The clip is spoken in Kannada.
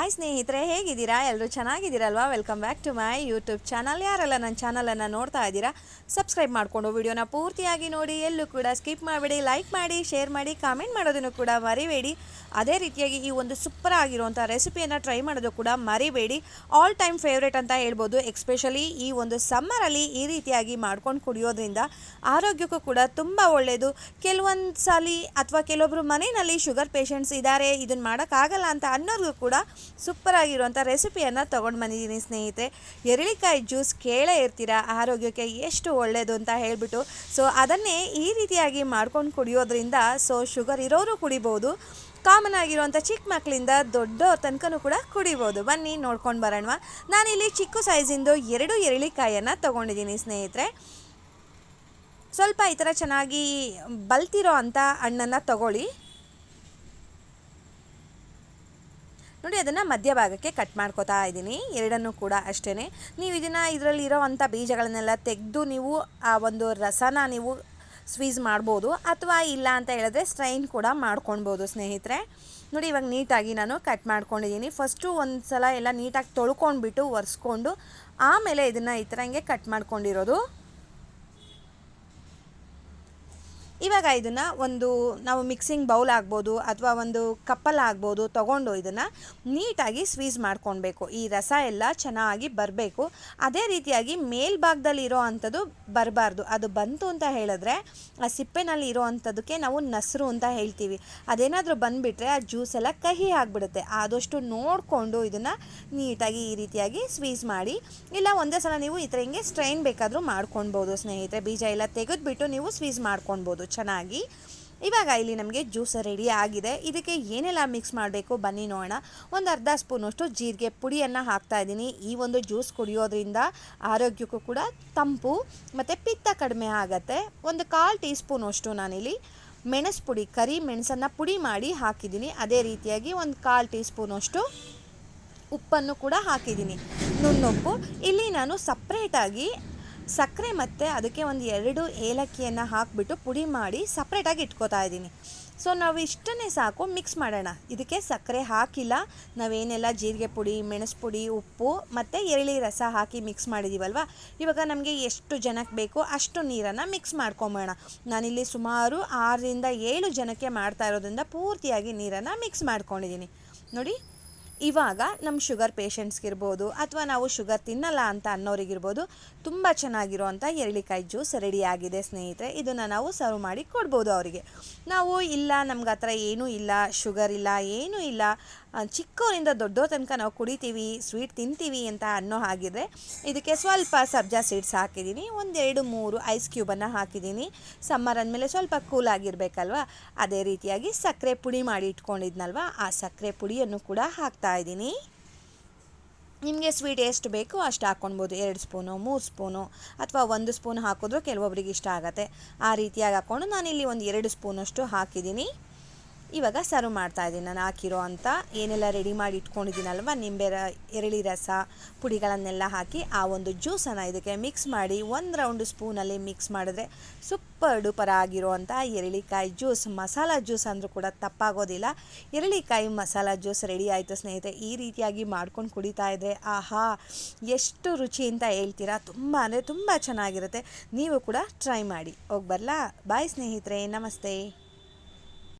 ಹಾಯ್ ಸ್ನೇಹಿತರೆ, ಹೇಗಿದ್ದೀರಾ? ಎಲ್ಲರೂ ಚೆನ್ನಾಗಿದ್ದೀರಲ್ವಾ? Welcome back to my YouTube channel ಯಾರೆಲ್ಲ ನನ್ನ ಚಾನಲನ್ನು ನೋಡ್ತಾ ಇದ್ದೀರಾ ಸಬ್ಸ್ಕ್ರೈಬ್ ಮಾಡಿಕೊಂಡು ವಿಡಿಯೋನ ಪೂರ್ತಿಯಾಗಿ ನೋಡಿ, ಎಲ್ಲೂ ಕೂಡ ಸ್ಕಿಪ್ ಮಾಡಬೇಡಿ ಲೈಕ್ ಮಾಡಿ ಶೇರ್ ಮಾಡಿ ಕಾಮೆಂಟ್ ಮಾಡೋದನ್ನು ಕೂಡ ಮರಿಬೇಡಿ. ಅದೇ ರೀತಿಯಾಗಿ ಈ ಒಂದು ಸೂಪರ್ ಆಗಿರುವಂಥ ರೆಸಿಪಿಯನ್ನು ಟ್ರೈ ಮಾಡೋದು ಕೂಡ ಮರಿಬೇಡಿ. ಆಲ್ ಟೈಮ್ ಫೇವ್ರೇಟ್ ಅಂತ ಹೇಳ್ಬೋದು ಎಕ್ಸ್ಪೆಷಲಿ ಈ ಒಂದು ಸಮ್ಮರಲ್ಲಿ ಈ ರೀತಿಯಾಗಿ ಮಾಡ್ಕೊಂಡು ಕುಡಿಯೋದ್ರಿಂದ ಆರೋಗ್ಯಕ್ಕೂ ಕೂಡ ತುಂಬ ಒಳ್ಳೆಯದು ಕೆಲವೊಂದು ಸಲ ಅಥವಾ ಕೆಲವೊಬ್ಬರು ಮನೆಯಲ್ಲಿ ಶುಗರ್ ಪೇಷಂಟ್ಸ್ ಇದ್ದಾರೆ ಇದನ್ನು ಮಾಡೋಕ್ಕಾಗಲ್ಲ ಅಂತ ಅನ್ನೋರಿಗೂ ಕೂಡ ಸೂಪರ್ ಆಗಿರುವಂಥ ರೆಸಿಪಿಯನ್ನು ತೊಗೊಂಡು ಬಂದಿದ್ದೀನಿ ಸ್ನೇಹಿತರೆ. ಎರಳಿಕಾಯಿ ಜ್ಯೂಸ್ ಕೇಳೇ ಇರ್ತೀರಾ? ಆರೋಗ್ಯಕ್ಕೆ ಎಷ್ಟು ಒಳ್ಳೆಯದು ಅಂತ ಹೇಳಿಬಿಟ್ಟು. ಸೊ ಅದನ್ನೇ ಈ ರೀತಿಯಾಗಿ ಮಾಡ್ಕೊಂಡು ಕುಡಿಯೋದ್ರಿಂದ ಸೊ ಶುಗರ್ ಇರೋರು ಕುಡಿಬೋದು. ಕಾಮನ್ ಆಗಿರುವಂಥ ಚಿಕ್ಕ ಮಕ್ಕಳಿಂದ ದೊಡ್ಡವ್ರ ತನಕನೂ ಕೂಡ ಕುಡಿಬೋದು. ಬನ್ನಿ, ನೋಡ್ಕೊಂಡು ಬರೋಣ ನಾನಿಲ್ಲಿ ಚಿಕ್ಕ ಸೈಜಿಂದು ಎರಡು ಎರಳಿಕಾಯನ್ನು ತೊಗೊಂಡಿದ್ದೀನಿ ಸ್ನೇಹಿತರೆ. ಸ್ವಲ್ಪ ಈ ಥರ ಚೆನ್ನಾಗಿ ಬಲ್ತಿರೋ ಅಂಥ ಹಣ್ಣನ್ನು ತಗೊಳ್ಳಿ. ನೋಡಿ, ಅದನ್ನು ಮಧ್ಯಭಾಗಕ್ಕೆ ಕಟ್ ಮಾಡ್ಕೋತಾ ಇದ್ದೀನಿ. ಎರಡನ್ನೂ ಕೂಡ ಅಷ್ಟೇ ನೀವು ಇದನ್ನು ಇದರಲ್ಲಿ ಇರೋವಂಥ ಬೀಜಗಳನ್ನೆಲ್ಲ ತೆಗೆದು ನೀವು ಆ ಒಂದು ರಸನ ನೀವು ಸ್ವೀಸ್ ಮಾಡ್ಬೋದು. ಅಥವಾ ಇಲ್ಲ ಅಂತ ಹೇಳಿದ್ರೆ ಸ್ಟ್ರೈನ್ ಕೂಡ ಮಾಡ್ಕೊಳ್ಬೋದು, ಸ್ನೇಹಿತರೆ. ನೋಡಿ, ಇವಾಗ ನೀಟಾಗಿ ನಾನು ಕಟ್ ಮಾಡ್ಕೊಂಡಿದ್ದೀನಿ. ಫಸ್ಟು ಒಂದು ಸಲ ಎಲ್ಲ ನೀಟಾಗಿ ತೊಳ್ಕೊಂಡ್ಬಿಟ್ಟು ಒರೆಸ್ಕೊಂಡು ಆಮೇಲೆ ಇದನ್ನು ಈ ಥರ ಹಿಂಗೆ ಕಟ್ ಮಾಡ್ಕೊಂಡಿರೋದು. ಇವಾಗ ಇದನ್ನು ಒಂದು ನಾವು ಮಿಕ್ಸಿಂಗ್ ಬೌಲ್ ಆಗ್ಬೋದು ಅಥವಾ ಒಂದು ಕಪ್ಪಲ್ ಆಗ್ಬೋದು ತೊಗೊಂಡು ಇದನ್ನು ನೀಟಾಗಿ ಸ್ವೀಸ್ ಮಾಡ್ಕೊಳ್ಬೇಕು ಈ ರಸ ಎಲ್ಲ ಚೆನ್ನಾಗಿ ಬರಬೇಕು. ಅದೇ ರೀತಿಯಾಗಿ ಮೇಲ್ಭಾಗದಲ್ಲಿ ಇರೋ ಅಂಥದ್ದು ಬರಬಾರ್ದು. ಅದು ಬಂತು ಅಂತ ಹೇಳಿದ್ರೆ ಆ ಸಿಪ್ಪೆನಲ್ಲಿ ಇರೋ ಅಂಥದ್ದಕ್ಕೆ ನಾವು ನಸರು ಅಂತ ಹೇಳ್ತೀವಿ. ಅದೇನಾದರೂ ಬಂದುಬಿಟ್ರೆ ಆ ಜ್ಯೂಸ್ ಎಲ್ಲ ಕಹಿ ಆಗಿಬಿಡುತ್ತೆ. ಆದಷ್ಟು ನೋಡಿಕೊಂಡು ಇದನ್ನು ನೀಟಾಗಿ ಈ ರೀತಿಯಾಗಿ ಸ್ವೀಸ್ ಮಾಡಿ, ಇಲ್ಲ ಒಂದೇ ಸಲ ನೀವು ಈ ಥರ ಹಿಂಗೆ ಸ್ಟ್ರೈನ್ ಬೇಕಾದರೂ ಮಾಡ್ಕೊಳ್ಬೋದು ಸ್ನೇಹಿತರೆ. ಬೀಜ ಎಲ್ಲ ತೆಗೆದುಬಿಟ್ಟು ನೀವು ಸ್ವೀಸ್ ಮಾಡ್ಕೊಳ್ಬೋದು ಚೆನ್ನಾಗಿ. ಇವಾಗ ಇಲ್ಲಿ ನಮಗೆ ಜ್ಯೂಸ್ ರೆಡಿ ಆಗಿದೆ. ಇದಕ್ಕೆ ಏನೆಲ್ಲ ಮಿಕ್ಸ್ ಮಾಡಬೇಕು ಬನ್ನಿ ನೋಡೋಣ. ಒಂದು ಅರ್ಧ ಸ್ಪೂನಷ್ಟು ಜೀರಿಗೆ ಪುಡಿಯನ್ನು ಹಾಕ್ತಾ ಇದ್ದೀನಿ. ಈ ಒಂದು ಜ್ಯೂಸ್ ಕುಡಿಯೋದ್ರಿಂದ ಆರೋಗ್ಯಕ್ಕೂ ಕೂಡ ತಂಪು ಮತ್ತು ಪಿತ್ತ ಕಡಿಮೆ ಆಗುತ್ತೆ. ಒಂದು ಕಾಲು ಟೀ ಸ್ಪೂನಷ್ಟು ನಾನಿಲ್ಲಿ ಮೆಣಸು ಪುಡಿ, ಕರಿ ಮೆಣಸನ್ನು ಪುಡಿ ಮಾಡಿ ಹಾಕಿದ್ದೀನಿ. ಅದೇ ರೀತಿಯಾಗಿ ಒಂದು ಕಾಲು ಟೀ ಸ್ಪೂನಷ್ಟು ಉಪ್ಪನ್ನು ಕೂಡ ಹಾಕಿದ್ದೀನಿ. ನುಣ್ಣುಪ್ಪು. ಇಲ್ಲಿ ನಾನು ಸಪ್ರೇಟಾಗಿ ಸಕ್ಕರೆ ಮತ್ತು ಅದಕ್ಕೆ ಒಂದು ಎರಡು ಏಲಕ್ಕಿಯನ್ನು ಹಾಕಿಬಿಟ್ಟು ಪುಡಿ ಮಾಡಿ ಸಪ್ರೇಟಾಗಿ ಇಟ್ಕೋತಾ ಇದ್ದೀನಿ. ಸೊ ನಾವು ಇಷ್ಟನ್ನೇ ಸಾಕು ಮಿಕ್ಸ್ ಮಾಡೋಣ. ಇದಕ್ಕೆ ಸಕ್ಕರೆ ಹಾಕಿಲ್ಲ. ನಾವೇನೆಲ್ಲ ಜೀರಿಗೆ ಪುಡಿ, ಮೆಣಸು ಪುಡಿ, ಉಪ್ಪು ಮತ್ತು ಎರಳಿ ರಸ ಹಾಕಿ ಮಿಕ್ಸ್ ಮಾಡಿದ್ದೀವಲ್ವ ಇವಾಗ ನಮಗೆ ಎಷ್ಟು ಜನಕ್ಕೆ ಬೇಕೋ ಅಷ್ಟು ನೀರನ್ನು ಮಿಕ್ಸ್ ಮಾಡ್ಕೊಂಬೋಣ ನಾನಿಲ್ಲಿ ಸುಮಾರು ಆರರಿಂದ ಏಳು ಜನಕ್ಕೆ ಮಾಡ್ತಾ ಇರೋದ್ರಿಂದ ಪೂರ್ತಿಯಾಗಿ ನೀರನ್ನು ಮಿಕ್ಸ್ ಮಾಡ್ಕೊಂಡಿದ್ದೀನಿ. ನೋಡಿ ಇವಾಗ ನಮ್ಮ ಶುಗರ್ ಪೇಷಂಟ್ಸ್ಗಿರ್ಬೋದು ಅಥವಾ ನಾವು ಶುಗರ್ ತಿನ್ನಲ್ಲ ಅಂತ ಅನ್ನೋರಿಗಿರ್ಬೋದು ತುಂಬ ಚೆನ್ನಾಗಿರುವಂಥ ಎರಳಿಕಾಯಿ ಜ್ಯೂಸ್ ರೆಡಿಯಾಗಿದೆ ಸ್ನೇಹಿತರೆ. ಇದನ್ನು ನಾವು ಸರ್ವ್ ಮಾಡಿ ಕೊಡ್ಬೋದು ಅವರಿಗೆ. ನಾವು ಇಲ್ಲ, ನಮ್ಗೆ ಆ ಥರ ಏನೂ ಇಲ್ಲ, ಶುಗರ್ ಇಲ್ಲ, ಏನೂ ಇಲ್ಲ. ಚಿಕ್ಕವರಿಂದ ದೊಡ್ಡೋ ತನಕ ನಾವು ಕುಡಿತೀವಿ ಸ್ವೀಟ್ ತಿಂತೀವಿ ಅಂತ ಅನ್ನೋ ಹಾಗಿದ್ರೆ ಇದಕ್ಕೆ ಸ್ವಲ್ಪ ಸಬ್ಜಾ ಸೀಡ್ಸ್ ಹಾಕಿದ್ದೀನಿ. ಒಂದೆರಡು ಮೂರು ಐಸ್ ಕ್ಯೂಬನ್ನು ಹಾಕಿದ್ದೀನಿ. ಸಮ್ಮರ್ ಅಂದಮೇಲೆ ಸ್ವಲ್ಪ ಕೂಲ್ ಆಗಿರಬೇಕಲ್ವ? ಅದೇ ರೀತಿಯಾಗಿ ಸಕ್ಕರೆ ಪುಡಿ ಮಾಡಿ ಇಟ್ಕೊಂಡಿದ್ನಲ್ವ? ಆ ಸಕ್ಕರೆ ಪುಡಿಯನ್ನು ಕೂಡ ಹಾಕ್ತಾ ಇದ್ದೀನಿ. ನಿಮಗೆ ಸ್ವೀಟ್ ಎಷ್ಟು ಬೇಕೋ ಅಷ್ಟು ಹಾಕ್ಕೊಳ್ಬೋದು ಎರಡು ಸ್ಪೂನು, ಮೂರು ಸ್ಪೂನು ಅಥವಾ ಒಂದು ಸ್ಪೂನ್ ಹಾಕಿದ್ರೂ ಕೆಲವೊಬ್ರಿಗೆ ಇಷ್ಟ ಆಗುತ್ತೆ. ಆ ರೀತಿಯಾಗಿ ಹಾಕ್ಕೊಂಡು ನಾನಿಲ್ಲಿ ಒಂದು ಎರಡು ಸ್ಪೂನಷ್ಟು ಹಾಕಿದ್ದೀನಿ. ಇವಾಗ ಸರ್ವ್ ಮಾಡ್ತಾ ಇದ್ದೀನಿ. ನಾನು ಹಾಕಿರೋ ಅಂತ ಏನೆಲ್ಲ ರೆಡಿ ಮಾಡಿ ಇಟ್ಕೊಂಡಿದ್ದೀನಲ್ವ? ನಿಂಬೆ ರ ಎರಳಿ ರಸ, ಪುಡಿಗಳನ್ನೆಲ್ಲ ಹಾಕಿ ಆ ಒಂದು ಜ್ಯೂಸನ್ನು ಇದಕ್ಕೆ ಮಿಕ್ಸ್ ಮಾಡಿ ಒಂದು ರೌಂಡ್ ಸ್ಪೂನಲ್ಲಿ ಮಿಕ್ಸ್ ಮಾಡಿದ್ರೆ ಸೂಪರ್ ಡೂಪರ್ ಆಗಿರುವಂಥ ಎರಳಿಕಾಯಿ ಜ್ಯೂಸ್, ಮಸಾಲ ಜ್ಯೂಸ್ ಅಂದರೂ ಕೂಡ ತಪ್ಪಾಗೋದಿಲ್ಲ. ಎರಳಿಕಾಯಿ, ಮಸಾಲ ಜ್ಯೂಸ್ ರೆಡಿ ಆಯಿತು ಸ್ನೇಹಿತರೆ. ಈ ರೀತಿಯಾಗಿ ಮಾಡ್ಕೊಂಡು ಕುಡಿತಾ ಇದ್ದರೆ ಆಹಾ, ಎಷ್ಟು ರುಚಿ ಅಂತ ಹೇಳ್ತೀರಾ? ತುಂಬ ಅಂದರೆ ತುಂಬ ಚೆನ್ನಾಗಿರುತ್ತೆ. ನೀವು ಕೂಡ ಟ್ರೈ ಮಾಡಿ. ಹೋಗಿ ಬರಲಾ? ಬಾಯ್ ಸ್ನೇಹಿತರೆ. ನಮಸ್ತೆ.